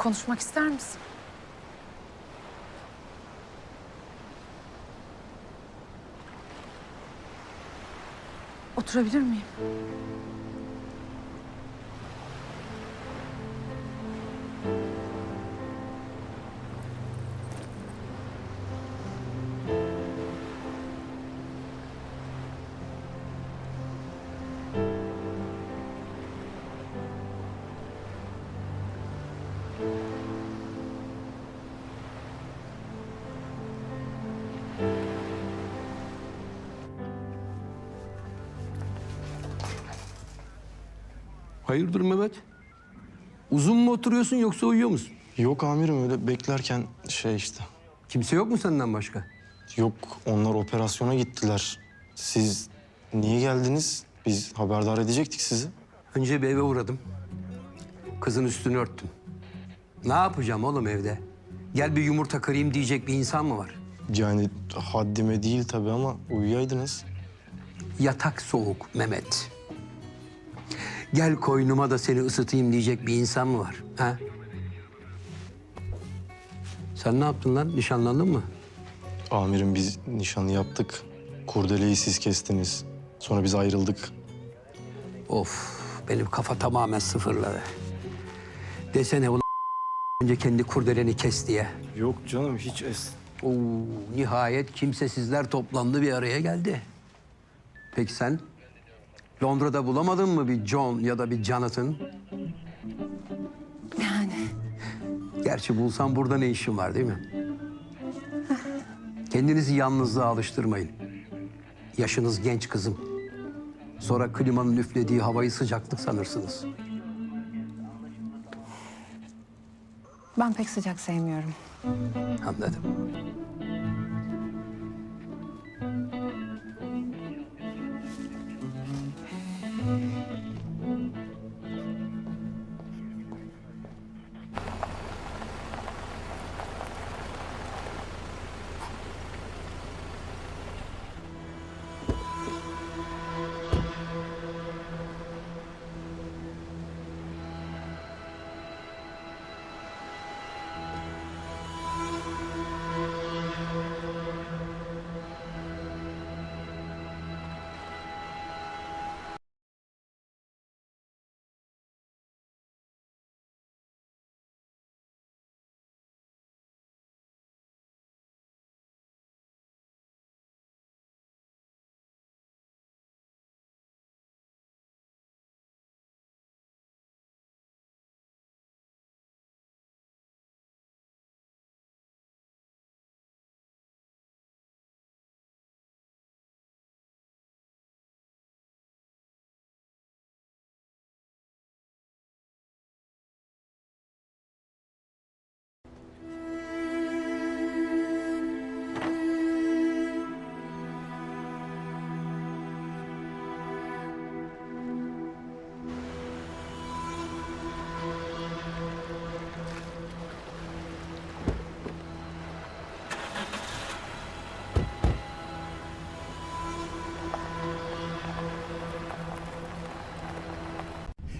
Konuşmak ister misin? Oturabilir miyim? Hayırdır Mehmet? Uzun mu oturuyorsun yoksa uyuyor musun? Yok amirim öyle beklerken şey işte. Kimse yok mu senden başka? Yok onlar operasyona gittiler. Siz niye geldiniz? Biz haberdar edecektik sizi. Önce bir eve uğradım. Kızın üstünü örttüm. Ne yapacağım oğlum evde? Gel bir yumurta kırayım diyecek bir insan mı var? Yani haddime değil tabii ama uyuyaydınız. Yatak soğuk Mehmet. Gel koynuma da seni ısıtayım diyecek bir insan mı var? Ha? Sen ne yaptın lan? Nişanlandın mı? Amirim biz nişanı yaptık. Kurdeleyi siz kestiniz. Sonra biz ayrıldık. Of benim kafa tamamen sıfırladı. Desene ulan önce kendi kurdeleni kes diye. Yok canım hiç es... Oo, nihayet kimsesizler toplandı bir araya geldi. Peki sen Londra'da bulamadın mı bir John ya da bir Jonathan? Yani Gerçi bulsan burada ne işin var değil mi? Kendinizi yalnızlığa alıştırmayın. Yaşınız genç kızım. Sonra klimanın üflediği havayı sıcaklık sanırsınız. Ben pek sıcak sevmiyorum. Anladım.